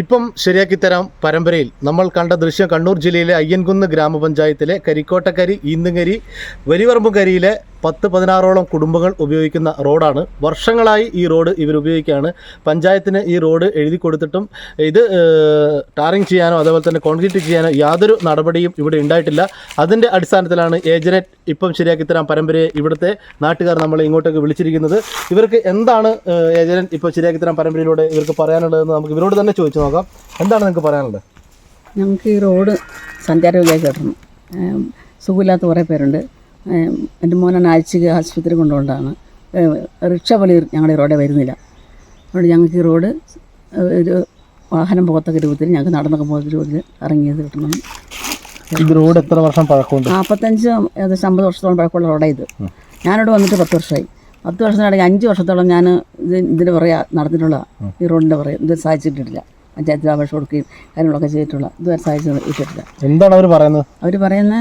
ഇപ്പം ശരിയാക്കി തരാം പരമ്പരയിൽ. നമ്മൾ കണ്ട ദൃശ്യം കണ്ണൂർ ജില്ലയിലെ അയ്യൻകുന്ന് ഗ്രാമപഞ്ചായത്തിലെ കരിക്കോട്ടക്കരി ഈന്തുങ്കരി വലിയപറമ്പുകരിയിലെ പത്ത് പതിനാറോളം കുടുംബങ്ങൾ ഉപയോഗിക്കുന്ന റോഡാണ്. വർഷങ്ങളായി ഈ റോഡ് ഇവർ ഉപയോഗിക്കുകയാണ്. പഞ്ചായത്തിന് ഈ റോഡ് എഴുതി കൊടുത്തിട്ടും ഇത് ടാറിങ് ചെയ്യാനോ അതേപോലെ തന്നെ കോൺക്രീറ്റ് ചെയ്യാനോ യാതൊരു നടപടിയും ഇവിടെ ഉണ്ടായിട്ടില്ല. അതിന്റെ അടിസ്ഥാനത്തിലാണ് ഏജനറ്റ് ഇപ്പം ശരിയാക്കി തരാൻ പരമ്പരയെ ഇവിടുത്തെ നാട്ടുകാർ നമ്മളെ ഇങ്ങോട്ടേക്ക് വിളിച്ചിരിക്കുന്നത്. ഇവർക്ക് എന്താണ് ഏജനറ്റ് ഇപ്പോൾ ശരിയാക്കി തരാൻ പരമ്പരയിലൂടെ ഇവർക്ക് പറയാനുള്ളതെന്ന് നമുക്ക് ഇവരോട് തന്നെ ചോദിച്ചു നോക്കാം. എന്താണ് നിങ്ങൾക്ക് പറയാനുള്ളത്? ഞങ്ങൾക്ക് ഈ റോഡ് സഞ്ചാര വികസനം സുഖമില്ലാത്ത കുറേ പേരുണ്ട്. എന്റെ മോനെ ആഴ്ചക്ക് ആശുപത്രി കൊണ്ടുകൊണ്ടാണ് റിക്ഷ പോലെ ഞങ്ങളുടെ റോഡേ വരുന്നില്ല. അതുകൊണ്ട് ഞങ്ങൾക്ക് ഈ റോഡ് ഒരു വാഹനം പോകത്തക്ക രൂപത്തിൽ ഞങ്ങൾക്ക് നടന്നൊക്കെ പോകുന്ന രൂപത്തിൽ ഇറങ്ങിയത് കിട്ടണം. റോഡ് എത്ര വർഷം പഴക്കമുണ്ട്? നാൽപ്പത്തഞ്ച് ഏകദേശം അമ്പത് വർഷത്തോളം പഴക്കമുള്ള റോഡാണ് ഇത്. ഞാനിവിടെ വന്നിട്ട് പത്ത് വർഷമായി. പത്ത് വർഷത്തിനിടയ്ക്ക് അഞ്ച് വർഷത്തോളം ഞാൻ ഇത് ഇതിന്റെ പുറകെ നടന്നിട്ടുള്ള ഈ റോഡിന്റെ പുറകെ ഇത് സാധിച്ചിട്ടില്ല പഞ്ചായത്തിൽ അപേക്ഷ കൊടുക്കുകയും കാര്യങ്ങളൊക്കെ ചെയ്തിട്ടുള്ള ഇതുവരെ സാധിച്ചു ഇട്ടിട്ടില്ല എന്താണ് അവർ പറയുന്നത്? അവർ പറയുന്ന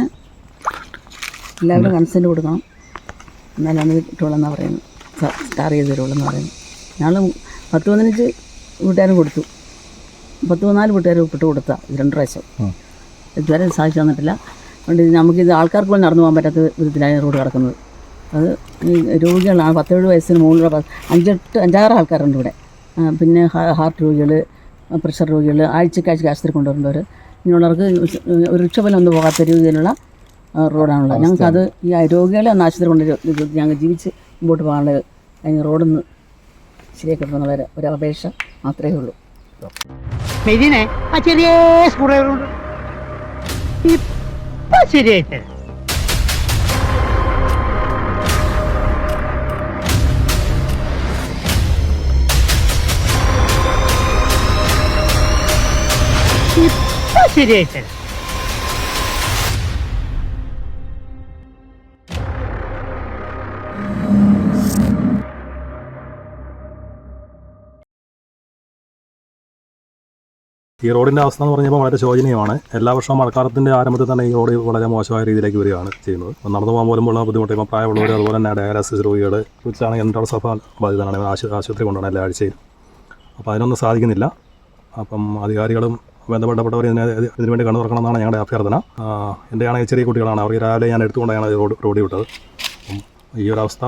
എല്ലാവരും കൺസെന്റ് കൊടുക്കണം. എന്നാലാണ് ഇത് കിട്ടുള്ളൂ എന്നാണ് പറയുന്നത് സ്റ്റാർ ചെയ്ത് തരുള്ളൂ എന്ന് പറയുന്നത്. ഞങ്ങൾ പത്ത് പതിനഞ്ച് വീട്ടുകാരും കൊടുത്തു. പത്ത് പതിനാല് വീട്ടുകാർ ഒപ്പിട്ട് കൊടുത്താൽ രണ്ട് പ്രാവശ്യം. ഇതുവരെ ഇത് സാധിച്ചു തന്നിട്ടില്ല അതുകൊണ്ട് നമുക്കിത് ആൾക്കാർക്ക് പോലും നടന്നു പോകാൻ പറ്റാത്ത വിധത്തിലാണ് റോഡ് കിടക്കുന്നത്. അത് രോഗികളാണ്. പത്തേഴ് വയസ്സിന് മുകളിലുള്ള അഞ്ചെട്ട് അഞ്ചാറ് ആൾക്കാരുണ്ട് ഇവിടെ. പിന്നെ ഹാർട്ട് രോഗികൾ പ്രഷർ രോഗികൾ ആഴ്ചക്കാഴ്ച ആശുപത്രി കൊണ്ടുവരുന്നവർ ഇങ്ങനെയുള്ളവർക്ക് ഒരു റിക്ഷ പോലും ഒന്നും പോകാത്ത രീതിയിലുള്ള റോഡാണുള്ളത്. ഞങ്ങൾക്കത് ഈ രോഗികളെ ഒന്ന് ആശുപത്രി കൊണ്ട് ഞങ്ങൾ ജീവിച്ച് മുമ്പോട്ട് പോകാനുള്ള അതിന് റോഡൊന്ന് ശരിയാക്കി വരെ ഒരു അപേക്ഷ മാത്രമേ ഉള്ളൂ. ആ ചെറിയ ഇപ്പൊ ശരിയായിട്ട് ഇപ്പൊ ശരിയായിട്ട് ഈ റോഡിന്റെ അവസ്ഥ എന്ന് പറഞ്ഞപ്പോൾ വളരെ ശോചനീയമാണ്. എല്ലാ വർഷവും മഴക്കാലത്തിന്റെ ആരംഭത്തിൽ തന്നെ ഈ റോഡ് വളരെ മോശമായ രീതിയിലേക്ക് വരികയാണ് ചെയ്യുന്നത്. നടന്നു പോകാൻ പോലും ഉള്ള ബുദ്ധിമുട്ട്. ഇപ്പോൾ പ്രായമുള്ളവർ അതുപോലെ തന്നെ ഡയാലിസിസ് രോഗികൾ കുറിച്ചാണ് എന്റെ സഭ ബാധിതനാണ് ആശു ആശുപത്രി കൊണ്ടാണ് എല്ലാ ആഴ്ചയും അപ്പോൾ അതിനൊന്നും സാധിക്കുന്നില്ല. അപ്പം അധികാരികളും ബന്ധപ്പെട്ടവർ ഇതിനെ ഇതിനുവേണ്ടി കണ്ണു എന്നാണ് ഞങ്ങളുടെ അഭ്യർത്ഥന. എന്റെയാണെങ്കിൽ ചെറിയ കുട്ടികളാണ്. അവർക്ക് രാവിലെ ഞാൻ എടുത്തുകൊണ്ടാണ് റോഡ് വിട്ടത്. അപ്പം ഈ ഒരു അവസ്ഥ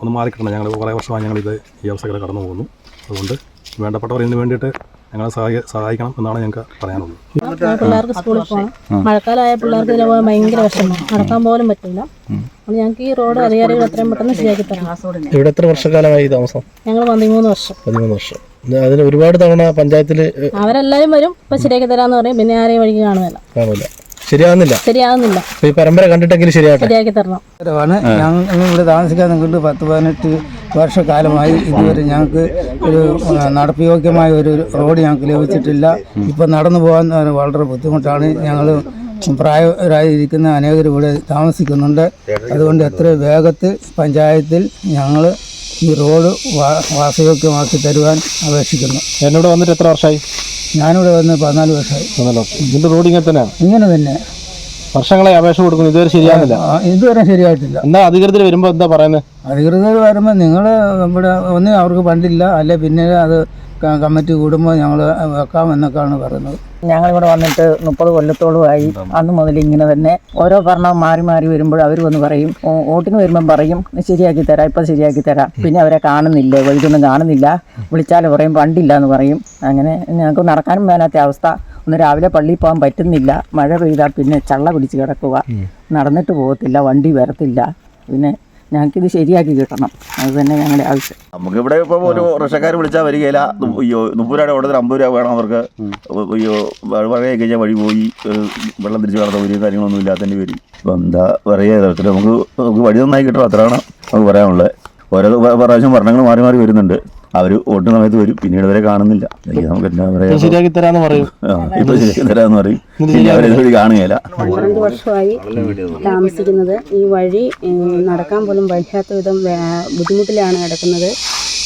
ഒന്ന് മാറിക്കിട്ടണം. ഞങ്ങൾ കുറേ വർഷമായി ഞങ്ങളിത് ഈ അവസ്ഥകളെ കടന്നു പോകുന്നു അതുകൊണ്ട് വേണ്ടപ്പെട്ടവർ ഇതിന് വേണ്ടിയിട്ട് ഞങ്ങളെ സഹായിക്കണം എന്നാണ് ഞങ്ങൾക്ക് പറയാനുള്ളത്. പിള്ളേർക്ക് സ്കൂളിൽ പോകണം. മഴക്കാലമായ പിള്ളേർക്ക് ഇതിലെ പോകാൻ ഭയങ്കര വിഷമം. നടക്കാൻ പോലും പറ്റില്ല. ഞങ്ങൾക്ക് ഈ റോഡ് അധികാരികൾ എത്രയും പെട്ടെന്ന് ശരിയാക്കി തരണം. ഇവിടെ എത്ര വർഷക്കാലമായി താമസം? ഞങ്ങൾ പതിമൂന്ന് വർഷം. പതിമൂന്ന് വർഷം. അതിന് ഒരുപാട് തവണ പഞ്ചായത്തിൽ അവരെല്ലാവരും വരും. ഇപ്പൊ ശരിയാക്കി തരാന്ന് പറയും. പിന്നെ ആരെയും വഴിക്ക് കാണുന്നില്ല ശരിയാവുന്നില്ല? ശരിയാവുന്നില്ല. ഈ പരമ്പര കണ്ടിട്ടെങ്കിലും ശരിയാട്ടെ ശരിയാക്കി തരണം. ഞങ്ങൾ ഇവിടെ താമസിക്കാൻ നിങ്ങൾ പത്ത് പതിനെട്ട് വർഷക്കാലമായി ഇതുവരെ ഞങ്ങൾക്ക് ഒരു നടപ്പയോഗ്യമായ ഒരു റോഡ് ഞങ്ങൾക്ക് ലഭിച്ചിട്ടില്ല. ഇപ്പം നടന്നു പോകാൻ വളരെ ബുദ്ധിമുട്ടാണ്. ഞങ്ങൾ പ്രായരായിരിക്കുന്ന അനേകർ ഇവിടെ താമസിക്കുന്നുണ്ട്. അതുകൊണ്ട് എത്ര വേഗത്തിൽ പഞ്ചായത്തിൽ ഞങ്ങൾ ഈ റോഡ് വാസയോഗ്യമാക്കി തരുവാൻ അപേക്ഷിക്കുന്നു. എന്നോട് വന്നിട്ട് എത്ര വർഷമായി? ഞാനിവിടെ വന്ന് പതിനാല് വർഷമായി. ഇതിന്റെ റോഡ് ഇങ്ങനെ തന്നെയാണ്? ഇങ്ങനെ തന്നെ. വർഷങ്ങളായി അപേക്ഷ കൊടുക്കുന്നു. ഇതുവരെ ശരിയാകുന്നില്ല ഇതുവരെ ശരിയായിട്ടില്ല. എന്നാ അധികൃതർ വരുമ്പോ എന്താ പറയുന്നത് അധികൃതർ വരുമ്പോൾ നിങ്ങൾ ഇവിടെ ഒന്ന് അവർക്ക് ഫണ്ടില്ല അല്ലെ പിന്നെ അത് കമ്മിറ്റി കൂടുമ്പോൾ ഞങ്ങൾ വെക്കാം എന്നൊക്കെയാണ് പറയുന്നത്. ഞങ്ങളിവിടെ വന്നിട്ട് മുപ്പത് കൊല്ലത്തോളമായി. അന്ന് മുതൽ ഇങ്ങനെ തന്നെ ഓരോ ഭരണം മാറി മാറി വരുമ്പോൾ അവർ വന്ന് പറയും. വോട്ടിന് വരുമ്പം പറയും "ഇത് ശരിയാക്കി തരാം ഇപ്പം ശരിയാക്കി തരാം. പിന്നെ അവരെ കാണുന്നില്ല? വഴിക്കൊന്നും കാണുന്നില്ല. വിളിച്ചാൽ പറയും പണ്ടില്ല എന്ന് പറയും. അങ്ങനെ ഞങ്ങൾക്ക് നടക്കാനും വേണാത്ത അവസ്ഥ. ഒന്ന് രാവിലെ പള്ളിയിൽ പോകാൻ പറ്റുന്നില്ല. മഴ പെയ്താൽ പിന്നെ ചള്ള പിടിച്ച് കിടക്കുക. നടന്നിട്ട് പോകത്തില്ല വണ്ടി വരത്തില്ല. പിന്നെ ഞങ്ങൾക്കിത് ശരിയാക്കി കിട്ടണം. അത് തന്നെ ഞങ്ങളുടെ ആവശ്യം. നമുക്കിവിടെ ഇപ്പോൾ ഒരു റഷക്കാർ വിളിച്ചാൽ വരികയില്ല. അയ്യോ മുപ്പത് രൂപയുടെ ഓടത്തിൽ അമ്പത് രൂപ വേണം അവർക്ക്. അയ്യോ മഴയൊക്കെ കഴിഞ്ഞാൽ വഴി പോയി വെള്ളം തിരിച്ച് കളത്ത ഒരു കാര്യങ്ങളൊന്നും ഇല്ലാത്തതിന്റെ പേര് ഇപ്പം എന്താ പറയുക ഇതത്തിൽ നമുക്ക് നമുക്ക് വഴി നന്നായി കിട്ടണം. അത്രയാണ് നമുക്ക് പറയാനുള്ളത് ഓരോ പ്രാവശ്യം ഭരണങ്ങൾ മാറി മാറി വരുന്നുണ്ട്. അവർ വോട്ട് സമയത്ത് വരും. പിന്നീട് അവരെ കാണുന്നില്ല. എനിക്ക് നമുക്ക് എന്താ പറയാ ശരിയാക്കി തരാന്ന് പറയും. ഇപ്പൊ ശരിയാക്കി തരാന്ന് പറയും. പിന്നെ വഴി കാണുകയില്ല. പന്ത്രണ്ട് വർഷമായി താമസിക്കുന്നത് ഈ വഴി നടക്കാൻ പോലും വഴിയാത്ത വിധം ബുദ്ധിമുട്ടിലാണ് കിടക്കുന്നത്.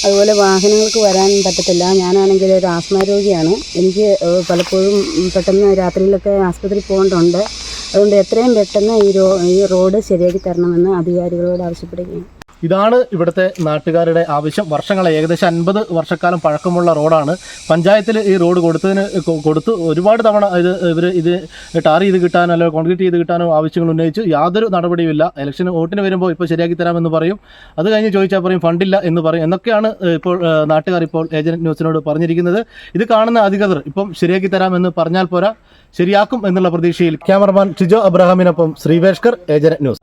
അതുപോലെ വാഹനങ്ങൾക്ക് വരാൻ പറ്റത്തില്ല. ഞാനാണെങ്കിൽ ഒരു ആസ്മ രോഗിയാണ്. എനിക്ക് പലപ്പോഴും പെട്ടെന്ന് രാത്രിയിലൊക്കെ ആസ്പത്രി പോകേണ്ടതുണ്ട്. അതുകൊണ്ട് എത്രയും പെട്ടെന്ന് ഈ ഈ റോഡ് ശരിയാക്കി തരണമെന്ന് അധികാരികളോട് ആവശ്യപ്പെടുകയാണ്. ഇതാണ് ഇവിടുത്തെ നാട്ടുകാരുടെ ആവശ്യം. വർഷങ്ങളെ ഏകദേശം അൻപത് വർഷക്കാലം പഴക്കമുള്ള റോഡാണ്. പഞ്ചായത്തിൽ ഈ റോഡ് കൊടുത്തതിന് കൊടുത്ത് ഒരുപാട് തവണ ഇത് ഇവർ ഇത് ടാർ ചെയ്ത് കിട്ടാനോ അല്ലെങ്കിൽ കോൺക്രീറ്റ് ചെയ്ത് കിട്ടാനോ ആവശ്യങ്ങൾ ഉന്നയിച്ചു. യാതൊരു നടപടിയുമില്ല. ഇലക്ഷൻ വോട്ടിന് വരുമ്പോൾ ഇപ്പോൾ ശരിയാക്കി തരാമെന്ന് പറയും. അത് കഴിഞ്ഞ് ചോദിച്ചാൽ പറയും ഫണ്ടില്ല എന്ന് പറയും. എന്നൊക്കെയാണ് ഇപ്പോൾ നാട്ടുകാർ ഇപ്പോൾ ഏജന്റ് ന്യൂസിനോട് പറഞ്ഞിരിക്കുന്നത്. ഇത് കാണുന്ന അധികൃതർ ഇപ്പം ശരിയാക്കി തരാമെന്ന് പറഞ്ഞാൽ പോരാ ശരിയാക്കും എന്നുള്ള പ്രതീക്ഷയിൽ ക്യാമറമാൻ ഷിജോ അബ്രഹാമിനൊപ്പം ശ്രീവേഷ്കർ agent news.